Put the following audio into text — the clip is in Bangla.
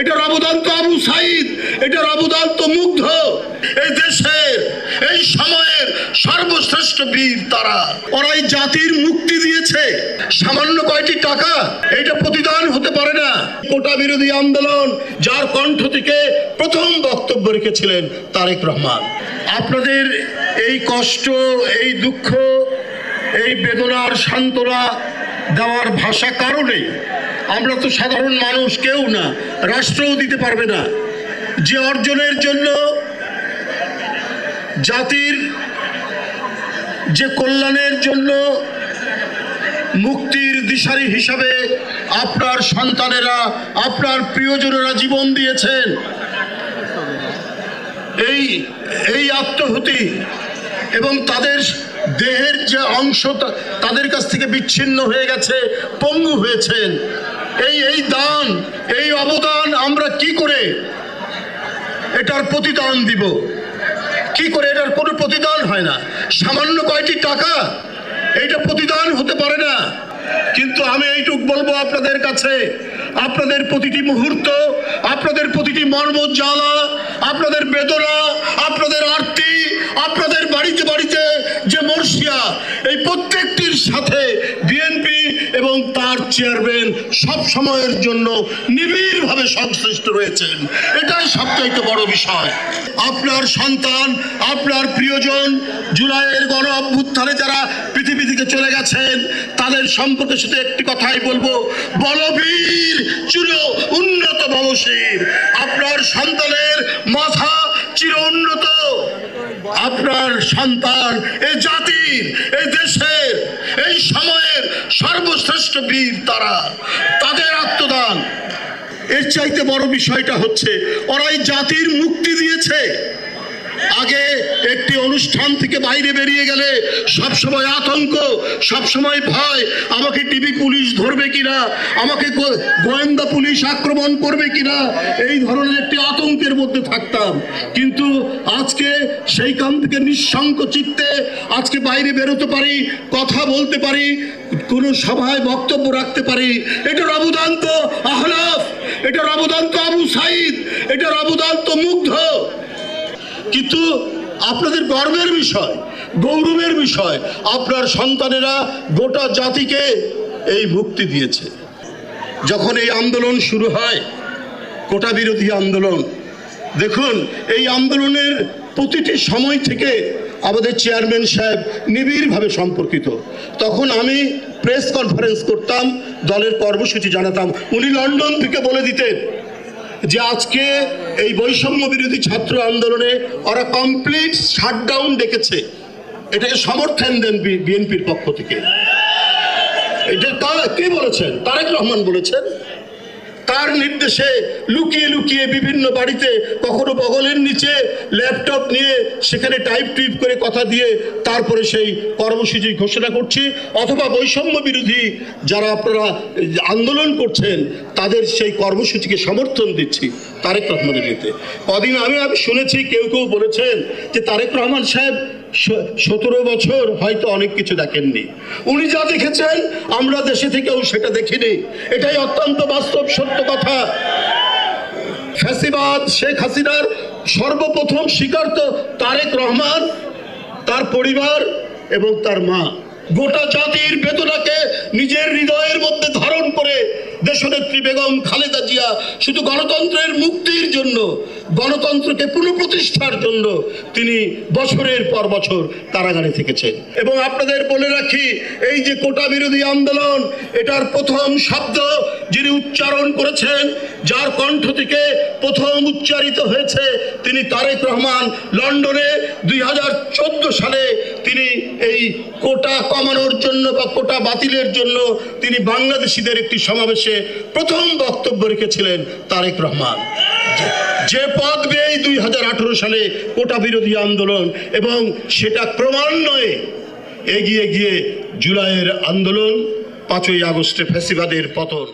এটার অবদান তো আবু সাইদ এটার অবদান তো মুগ্ধ। এই দেশের, এই সময়ের সর্বশ্রেষ্ঠ বীর তারা। ওরা এই জাতির মুক্তি দিয়েছে। সামান্য কয়টি টাকা এটা প্রতিদান হতে পারে না। কোটা বিরোধী আন্দোলন, যার কণ্ঠ থেকে প্রথম বক্তব্য রেখেছিলেন তারেক রহমান। আপনাদের এই কষ্ট, এই দুঃখ, এই বেদনার সান্ত্বনা দেওয়ার ভাষা কারণে আমরা তো সাধারণ মানুষ, কেউ না। রাষ্ট্রও দিতে পারবে না। যে অর্জনের জন্য জাতির যে কল্যাণের জন্য মুক্তির দিশারি হিসাবে আপনার সন্তানেরা, আপনার প্রিয়জনেরা জীবন দিয়েছেন, এই এই আত্মহুতি এবং তাদের দেহের যে অংশ তাদের কাছ থেকে বিচ্ছিন্ন হয়ে গেছে, পঙ্গু হয়েছেন। এই এই দান, এই অবদান আমরা কি করে এটার প্রতিদান দিব? কি করে এটার কোনো প্রতিদান হয় না? সামান্য কয়টি টাকা, এইটা প্রতিদান হতে পারে না। কিন্তু আমি এইটুক বলব আপনাদের কাছে, আপনাদের প্রতিটি মুহূর্ত, আপনাদের প্রতিটি মর্ম জ্বালা আপনাদের বেদনা, আপনাদের আরতি আপনাদের বাড়িতে বাড়িতে যে মর্ষিয়া এই প্রত্যেকটির সাথে বিএনপি এবং তার চেয়ারম্যান সব সময়ের জন্য নিবিড়ভাবে সংশ্লিষ্ট রয়েছেন। এটাই সবচাইতে বড় বিষয়। আপনার সন্তান, আপনার প্রিয়জন, জুলাইয়ের গণ অভ্যুত্থানে যারা পৃথিবী থেকে চলে গেছেন, তাদের সম্পর্কে শুধু একটি কথাই বলব, বলবীর চির উন্নত ভবশীর আপনার সন্তানের মাথা চির উন্নত। আপনার সন্তান এই জাতির এই দেশের, এই সময়ের সর্বশ্রেষ্ঠ বীর তারা, তাদের আত্মদান। এর চাইতে বড় বিষয়টা হচ্ছে, ওরা এই জাতির মুক্তি দিয়েছে। আগে একটি অনুষ্ঠান থেকে বাইরে বেরিয়ে গেলে সব সময় আতঙ্ক সব সময় ভয়, আমাকে টিভি পুলিশ ধরবে কিনা, আমাকে গোয়েন্দা পুলিশ আক্রমণ করবে কিনা, এই ধরনের একটি আতঙ্কের মধ্যে থাকতাম। কিন্তু আজকে সেইখান থেকে নিঃশঙ্ক চিত্তে আজকে বাইরে বেরোতে পারি, কথা বলতে পারি, কোনো সভায় বক্তব্য রাখতে পারি। এটার অবদান তো আহলাফ, এটার অবদান তো আবু সাইদ, এটার অবদান তো মুগ্ধ। কিন্তু আপনাদের গর্বের বিষয়, গৌরবের বিষয়, আপনার সন্তানেরা গোটা জাতিকে এই মুক্তি দিয়েছে। যখন এই আন্দোলন শুরু হয়, কোটা বিরোধী আন্দোলন, দেখুন, এই আন্দোলনের প্রতিটি সময় থেকে আমাদের চেয়ারম্যান সাহেব নিবিড়ভাবে সম্পর্কিত। তখন আমি প্রেস কনফারেন্স করতাম, দলের কর্মসূচি জানাতাম। উনি লন্ডন থেকে বলে দিতেন যে আজকে এই বৈষম্য বিরোধী ছাত্র আন্দোলনে ওরা কমপ্লিট শাটডাউন ডেকেছে। এটাকে সমর্থন দেন বিএনপির পক্ষ থেকে। এটা কে বলেছেন? তারেক রহমান বলেছেন তার নির্দেশে লুকিয়ে লুকিয়ে বিভিন্ন বাড়িতে কখনো বগলের নিচে ল্যাপটপ নিয়ে সেখানে টাইপ টুইপ করে কথা দিয়ে তারপরে সেই কর্মসূচি ঘোষণা করছি। অথবা বৈষম্য বিরোধী যারা আপনারা আন্দোলন করছেন, তাদের সেই কর্মসূচিকে সমর্থন দিচ্ছি তারেক রহমানের নিতে। কদিন আমি আমি শুনেছি, কেউ কেউ বলেছেন যে তারেক রহমান সাহেব সতেরো বছর হয়তো অনেক কিছু দেখেননি। উনি যা দেখেছেন, আমরা দেশে থেকেও সেটা দেখিনি। এটাই অত্যন্ত বাস্তব সত্য কথা। ফ্যাসিবাদ শেখ হাসিনার সর্বপ্রথম শিকার তো তারেক রহমান, তার পরিবার এবং তার মা। গোটা জাতির বেদনাকে নিজের হৃদয়ের মধ্যে দেশনেত্রী বেগম খালেদা জিয়া শুধু গণতন্ত্রের মুক্তির জন্য, গণতন্ত্রকে পুনঃপ্রতিষ্ঠার জন্য তিনি বছরের পর বছর কারাগারে থেকেছেন। এবং আপনাদের বলে রাখি, এই যে কোটা বিরোধী আন্দোলন, এটার প্রথম শব্দ যিনি উচ্চারণ করেছেন, যার কণ্ঠ থেকে প্রথম উচ্চারিত হয়েছে, তিনি তারেক রহমান, লন্ডনে দুই হাজার চোদ্দ সালে এই কোটা কমানোর জন্য বা কোটা বাতিলের জন্য তিনি বাংলাদেশিদের একটি সমাবেশে প্রথম বক্তব্য রেখেছিলেন তারেক রহমান। যে- পদ বেয়ে দুই হাজার আঠারো সালে কোটা বিরোধী আন্দোলন এবং সেটা ক্রমান্বয়ে এগিয়ে গিয়ে জুলাইয়ের আন্দোলন পাঁচই আগস্টে ফ্যাসিবাদের পতন।